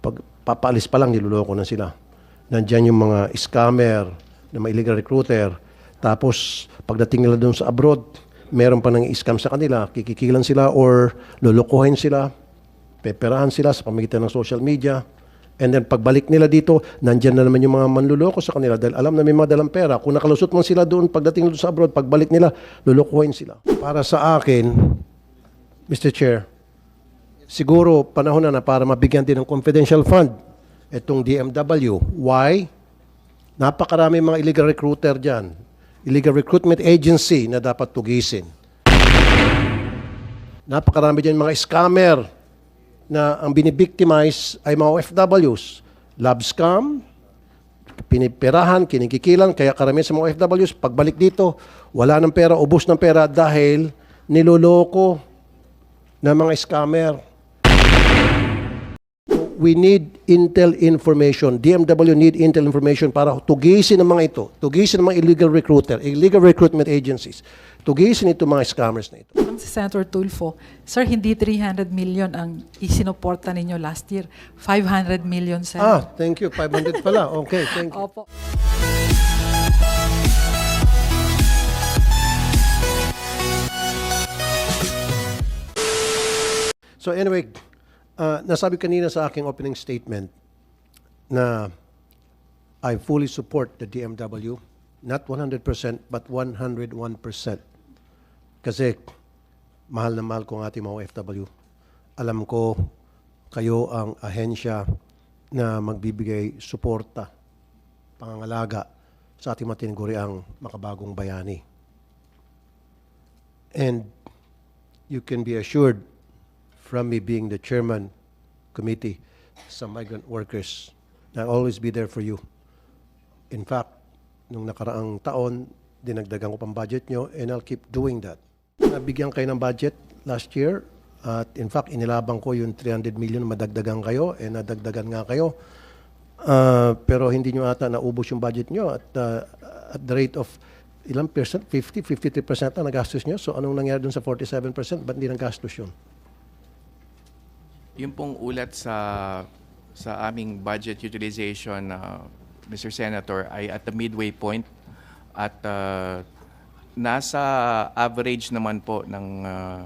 pag papaalis pa lang, niloloko na sila. Nandyan yung mga scammer, na mga illegal recruiter. Tapos, pagdating nila doon sa abroad, meron pa nang scam sa kanila, kikikilan sila or lulukuhin sila, peperahan sila sa pamagitan ng social media. And then pagbalik nila dito, nandyan na naman yung mga manluloko sa kanila dahil alam na may mga dalang pera. Kung nakalusot man sila doon, pagdating doon sa abroad, pagbalik nila, lulukuhin sila. Para sa akin, Mr. Chair, siguro panahon na na para mabigyan din ng confidential fund itong DMW. Why? Napakarami mga illegal recruiter dyan. Illegal recruitment agency na dapat tugisin. Napakarami dyan mga scammer na ang binibictimize ay mga OFWs. Love scam, pinipirahan, kinikikilan, kaya karamihan sa mga OFWs, pagbalik dito, wala ng pera, ubos ng pera dahil niloloko ng mga scammer. We need intel information. DMW need intel information para tugisin ang mga ito. Tugisin ang mga illegal recruiter, illegal recruitment agencies. Tugisin ito mga scammers na ito. Ang si Senator Tulfo, Sir, hindi 300 million ang isinuporta ninyo last year. 500 million, Sir. Ah, thank you. 500 pala. Okay, thank you. Opo. So anyway, uh, nasabi kanina sa aking opening statement na I fully support the DMW, not 100% but 101%. Kasi mahal na mahal ko ang ating mga OFW. Alam ko kayo ang ahensya na magbibigay suporta, pangangalaga sa ating mga tinaguriang makabagong bayani. And you can be assured from me being the chairman committee sa migrant workers na I'll always be there for you. In fact, nung nakaraang taon, dinagdagan ko pang budget nyo and I'll keep doing that. Nabigyan kayo ng budget last year at in fact, inilabang ko yung 300 million madagdagan kayo and nadagdagan nga kayo. Ah, pero hindi nyo ata naubos yung budget nyo at, ah, at the rate of ilang percent? 50, 53% ang nagastos nyo. So anong nangyari dun sa 47%? Ba't hindi nagastos yun? Yung pong ulat sa sa aming budget utilization, uh, Mr. Senator, ay at the midway point at uh, nasa average naman po ng uh,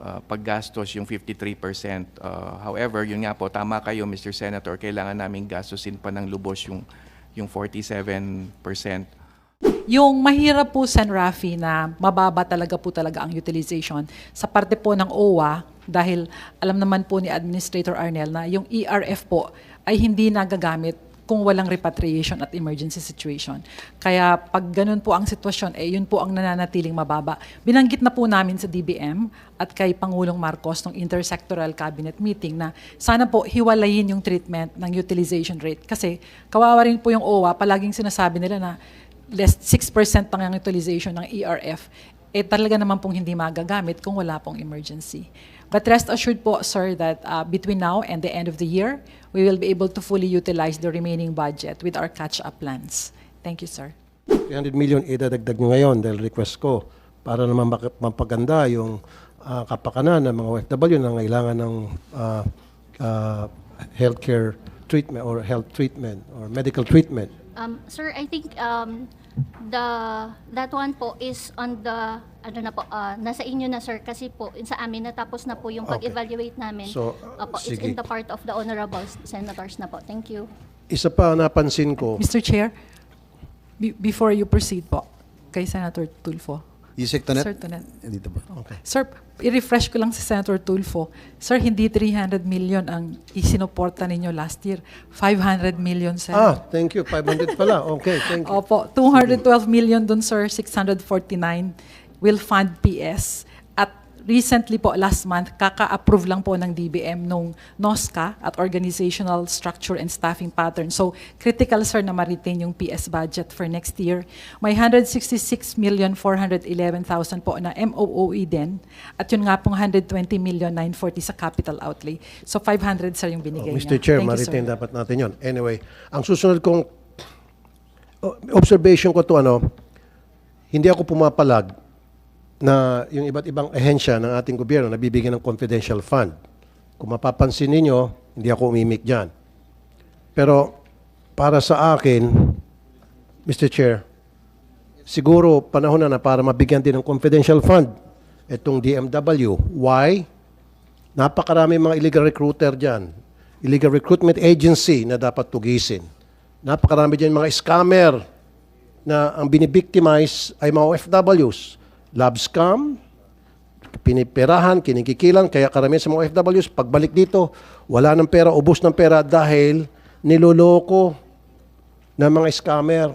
uh, paggastos yung 53%. Uh, however, yun nga po, tama kayo, Mr. Senator, kailangan namin gastusin pa ng lubos yung, yung 47%. Yung mahirap po, Sen. Rafi, na mababa talaga po talaga ang utilization sa parte po ng OWA dahil alam naman po ni Administrator Arnel na yung ERF po ay hindi nagagamit kung walang repatriation at emergency situation. Kaya pag ganun po ang sitwasyon, eh yun po ang nananatiling mababa. Binanggit na po namin sa DBM at kay Pangulong Marcos ng intersectoral cabinet meeting na sana po hiwalayin yung treatment ng utilization rate. Kasi kawawa rin po yung OWA, palaging sinasabi nila na less 6% lang ang utilization ng ERF, eh talaga naman pong hindi magagamit kung wala pong emergency. But rest assured po, sir, that uh, between now and the end of the year, we will be able to fully utilize the remaining budget with our catch-up plans. Thank you, sir. 300 million idadagdag nyo ngayon dahil request ko para naman mapaganda yung ah, kapakanan ng mga OFW na kailangan ng ah, ah, healthcare treatment or health treatment or medical treatment. Um, sir, I think um, the that one po is on the ano na po uh, nasa inyo na sir kasi po sa amin natapos na po yung Okay. pag-evaluate namin. So, Opo, it's sige. in the part of the honorable senators na po. Thank you. Isa pa napansin ko, Mr. Chair, be- before you proceed po, kay Senator Tulfo. Yusek Tonet? Sir Tonet. Dito ba? okay. Sir, i-refresh ko lang si Senator Tulfo. Sir, hindi 300 million ang isinuporta ninyo last year. 500 million, sir. Ah, thank you. 500 pala. Okay, thank you. Opo, 212 million dun, sir. 649 will fund PS. Recently po, last month, kaka-approve lang po ng DBM nung NOSCA at Organizational Structure and Staffing Pattern. So, critical, sir, na ma-retain yung PS budget for next year. May 166,411,000 po na MOOE din. At yun nga pong 120,940 sa capital outlay. So, 500, sir, yung Oh, binigay Mr. niya. Chair, you, sir. ma-retain dapat natin yon. Anyway, ang susunod kong oh, observation ko to ano, hindi ako pumapalag na yung iba't ibang ahensya ng ating gobyerno na bibigyan ng confidential fund. Kung mapapansin ninyo, hindi ako umimik dyan. Pero para sa akin, Mr. Chair, siguro panahon na na para mabigyan din ng confidential fund itong DMW. Why? Napakarami mga illegal recruiter dyan. Illegal recruitment agency na dapat tugisin. Napakarami dyan mga scammer na ang binibictimize ay mga OFWs. Love scam, piniperahan, kinikikilan, kaya karamihan sa mga OFWs, pagbalik dito, wala ng pera, ubos ng pera dahil niloloko ng mga scammer.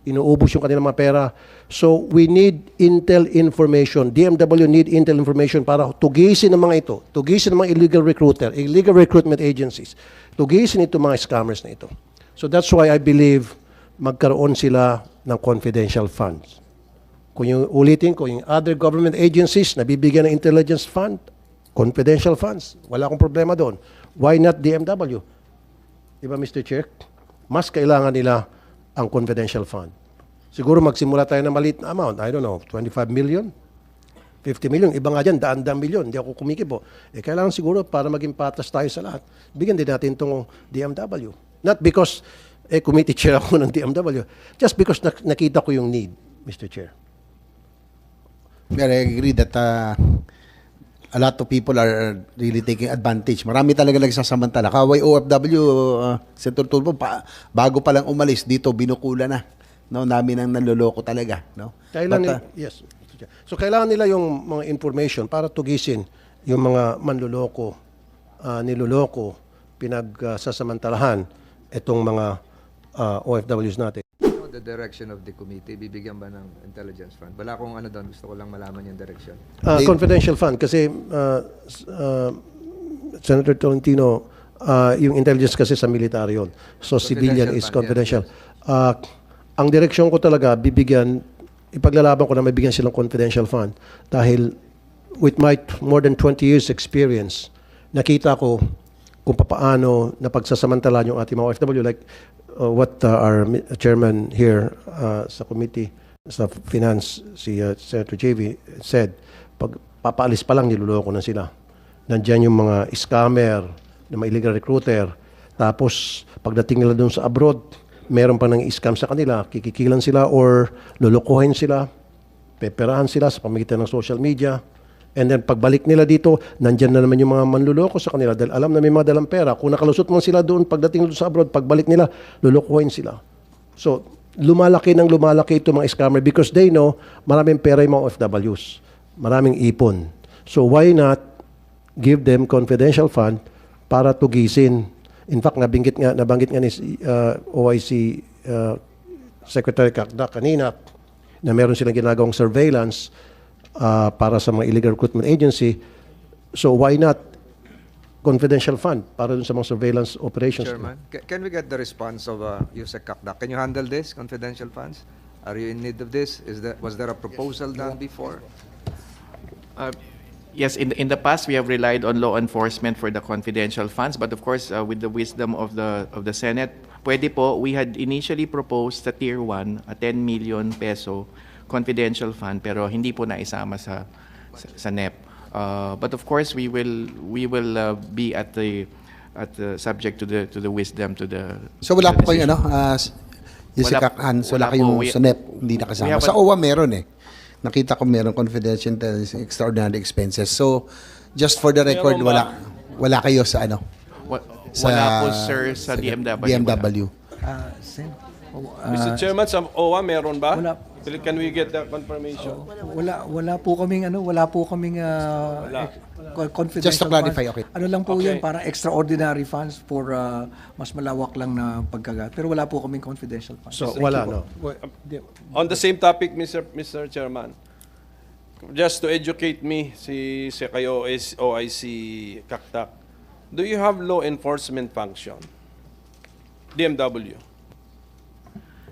Inuubos yung kanilang mga pera. So, we need intel information. DMW need intel information para tugisin ng mga ito. Tugisin ng mga illegal recruiter, illegal recruitment agencies. Tugisin ito mga scammers na ito. So, that's why I believe magkaroon sila ng confidential funds. Kung yung ulitin ko, yung other government agencies na bibigyan ng intelligence fund, confidential funds, wala akong problema doon. Why not DMW? Di ba, Mr. Chair? Mas kailangan nila ang confidential fund. Siguro magsimula tayo ng maliit na amount. I don't know, 25 million? 50 million. Iba nga dyan, daan-daan milyon. Hindi ako kumikibo. Eh, kailangan siguro para maging patas tayo sa lahat. Bigyan din natin itong DMW. Not because eh, committee chair ako ng DMW. Just because nak- nakita ko yung need, Mr. Chair. But I agree that uh, a lot of people are really taking advantage. Marami talaga nagsasamantala. Kaway OFW, uh, Senator Tulfo, pa, bago pa lang umalis dito, binukula na. No, namin ang naloloko talaga. No? Kailan But, uh, yes. So kailangan nila yung mga information para tugisin yung mga manluloko, ah, niloloko, pinagsasamantalahan itong mga ah, OFWs natin. The direction of the committee? Bibigyan ba ng intelligence fund? Wala akong ano doon. Gusto ko lang malaman yung direction. They- confidential fund kasi s- ah, Senator Tolentino, ah, yung intelligence kasi sa military yun. So civilian Confidential is fund, confidential. Ah, ang direksyon ko talaga, bibigyan, ipaglalaban ko na mabigyan silang confidential fund dahil with my more than 20 years experience, nakita ko kung paano napagsasamantala yung ating mga OFW like uh, what uh, our chairman here uh, sa committee sa finance si uh, Senator JV said pag papaalis pa lang niloloko na sila. Nandiyan yung mga scammer na mga illegal recruiter. Tapos pagdating nila doon sa abroad meron pa nang scam sa kanila. Kikikilan sila or lulukuhin sila. Peperahan sila sa pamagitan ng social media. And then pagbalik nila dito, nandyan na naman yung mga manluloko sa kanila dahil alam na may mga dalang pera. Kung nakalusot man sila doon, pagdating doon sa abroad, pagbalik nila, lulukuhin sila. So, lumalaki ng lumalaki ito mga scammer because they know maraming pera yung mga OFWs. Maraming ipon. So, why not give them confidential fund para tugisin. In fact, nabanggit nga, nabanggit nga ni uh, OIC uh, Secretary Kakda kanina na meron silang ginagawang surveillance uh, para sa mga illegal recruitment agency. So why not confidential fund para dun sa mga surveillance operations? Chairman, ca- can we get the response of uh, Yusek Kakdak? Can you handle this, confidential funds? Are you in need of this? Is that, was there a proposal done before? Uh, Yes, in, in the past, we have relied on law enforcement for the confidential funds, but of course, uh, with the wisdom of the, of the Senate, pwede po, we had initially proposed sa Tier 1, a 10 million peso confidential fund, pero hindi po naisama sa, sa, sa NEP. Uh, but of course, we will, we will uh, be at the, at the, subject to the, to the wisdom, to the... so wala po uh, kayong ano, uh, yung Wala- Hans, wala, wala po. kayong We- sa NEP, hindi nakasama. Sa OWA meron eh. Nakita ko meron confidential intelligence, extraordinary expenses. So, just for the record, Meron ba? wala wala kayo sa ano? Wa- Sa, Wala po, sir, sa, DMW. wala. DMW. Ah, Sen, oh, ah, Mr. Chairman, sa OWA meron ba? Wala. Can we get the confirmation? wala wala po kaming ano, wala po kaming ah, Wala. ex- co- confidential Just to clarify, funds. okay. Ano lang po Okay. 'yan, para extraordinary funds for ah, mas malawak lang na pagkagat. Pero wala po kaming confidential funds. So wala, no? On the same topic, Mr. Mr. Chairman, just to educate me, si, si kayo is OIC Kaktak, do you have law enforcement function? DMW.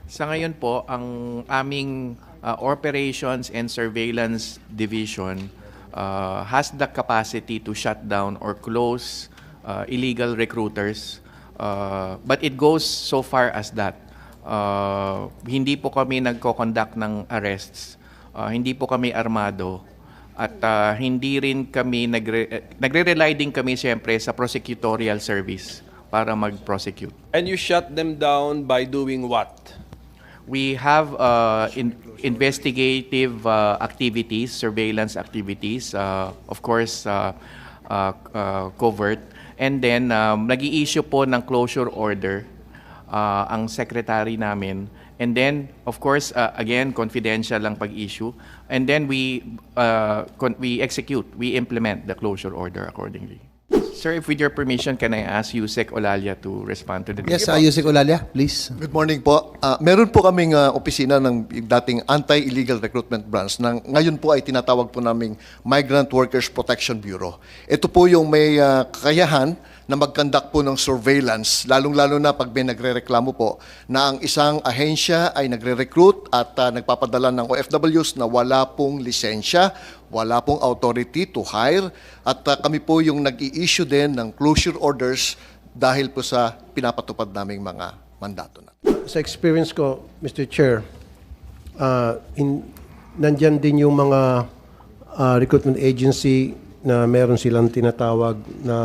Sa ngayon po, ang aming uh, Operations and Surveillance Division uh, has the capacity to shut down or close uh, illegal recruiters. Uh, but it goes so far as that. Uh, hindi po kami nagko-conduct ng arrests. Uh, hindi po kami armado. At uh, hindi rin kami nagre- nagre-rely din kami siyempre sa prosecutorial service para mag-prosecute. And you shut them down by doing what? We have uh, in- investigative uh, activities, surveillance activities, uh, of course, uh, uh, uh, covert. And then, um, nag-i-issue po ng closure order uh, ang secretary namin. And then, of course, uh, again, confidential lang pag-issue. And then we uh, we execute, we implement the closure order accordingly. Sir, if with your permission, can I ask Yusek Olalia to respond to the Yes, uh, Yusek Olalia, please. Good morning po. Ah, meron po kaming ah, opisina ng dating Anti-Illegal Recruitment Branch na ngayon po ay tinatawag po naming Migrant Workers Protection Bureau. Ito po yung may ah, kakayahan na mag-conduct po ng surveillance, lalong-lalo na pag may nagre-reklamo po na ang isang ahensya ay nagre-recruit at ah, nagpapadala ng OFWs na wala pong lisensya, wala pong authority to hire at ah, kami po yung nag-i-issue din ng closure orders dahil po sa pinapatupad naming mga mandato na. Sa experience ko, Mr. Chair, uh, in, nandyan din yung mga uh, recruitment agency na meron silang tinatawag na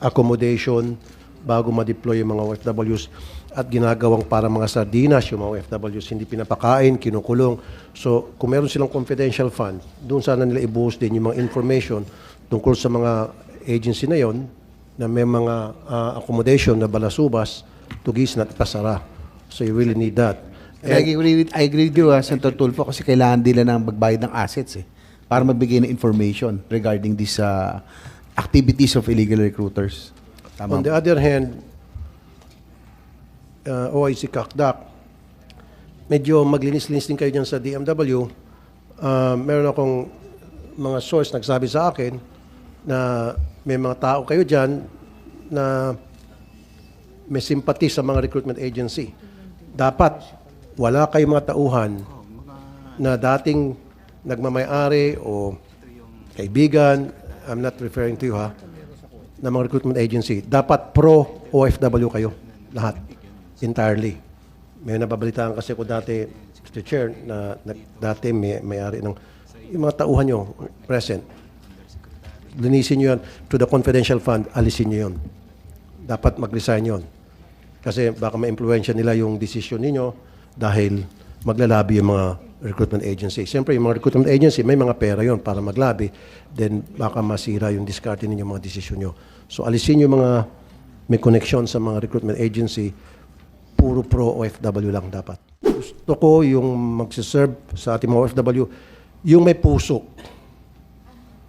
accommodation bago ma-deploy yung mga OFWs at ginagawang para mga sardinas yung mga OFWs, hindi pinapakain, kinukulong. So, kung meron silang confidential fund, doon sana nila ibuhos din yung mga information tungkol sa mga agency na yon na may mga uh, accommodation na balasubas, tugis na pasara. So you really need that. I agree with, I agree with you, uh, Senator Tulfo, kasi kailangan nila ng magbayad ng assets eh, para magbigay ng information regarding these uh, activities of illegal recruiters. On Tama. the other hand, uh, OIC Kakdak, medyo maglinis-linis din kayo dyan sa DMW. Uh, meron akong mga source nagsabi sa akin na may mga tao kayo dyan na may sympathy sa mga recruitment agency. Dapat wala kayong mga tauhan na dating nagmamayari o kaibigan, I'm not referring to you ha, na mga recruitment agency, dapat pro OFW kayo. Lahat. Entirely. May nababalitaan kasi ko dati, Mr. Chair, na, na dati may, may-ari ng yung mga tauhan nyo present. Linisin nyo yan to the confidential fund, alisin nyo yun. Dapat mag-resign yun. Kasi baka ma-influensya nila yung decision ninyo dahil maglalabi yung mga recruitment agency. Siyempre, yung mga recruitment agency, may mga pera yon para maglabi. Then, baka masira yung discard ninyo mga desisyon nyo. So, alisin yung mga may connection sa mga recruitment agency, puro pro OFW lang dapat. Gusto ko yung magsiserve sa ating mga OFW, yung may puso.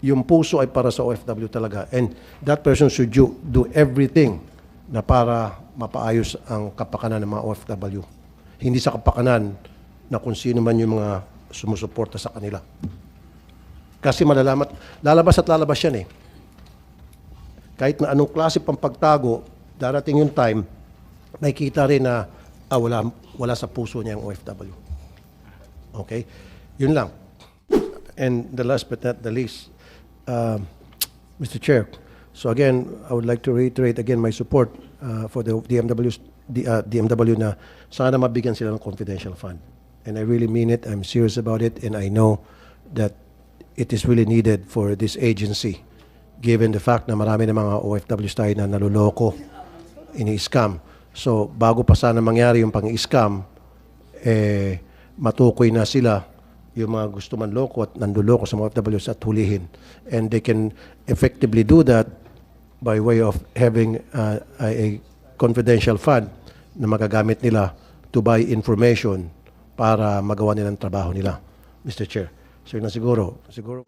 Yung puso ay para sa OFW talaga. And that person should do, do everything na para mapaayos ang kapakanan ng mga OFW. Hindi sa kapakanan na kung sino man yung mga sumusuporta sa kanila. Kasi malalamat, lalabas at lalabas yan eh. Kahit na anong klase pang pagtago, darating yung time, nakikita rin na ah, wala, wala sa puso niya ang OFW. Okay? Yun lang. And the last but not the least, um, Mr. Chair, so again, I would like to reiterate again my support uh, for the DMW, D- uh, DMW na sana mabigyan sila ng confidential fund. And I really mean it. I'm serious about it. And I know that it is really needed for this agency given the fact na marami ng mga OFWs tayo na naluloko, ini-scam. So, bago pa sana mangyari yung pang-scam, eh, matukoy na sila yung mga gusto man loko at nanduloko sa mga OFWs at hulihin. And they can effectively do that by way of having uh, a confidential fund na magagamit nila to buy information para magawa nilang trabaho nila, Mr. Chair. So yun na siguro. Siguro.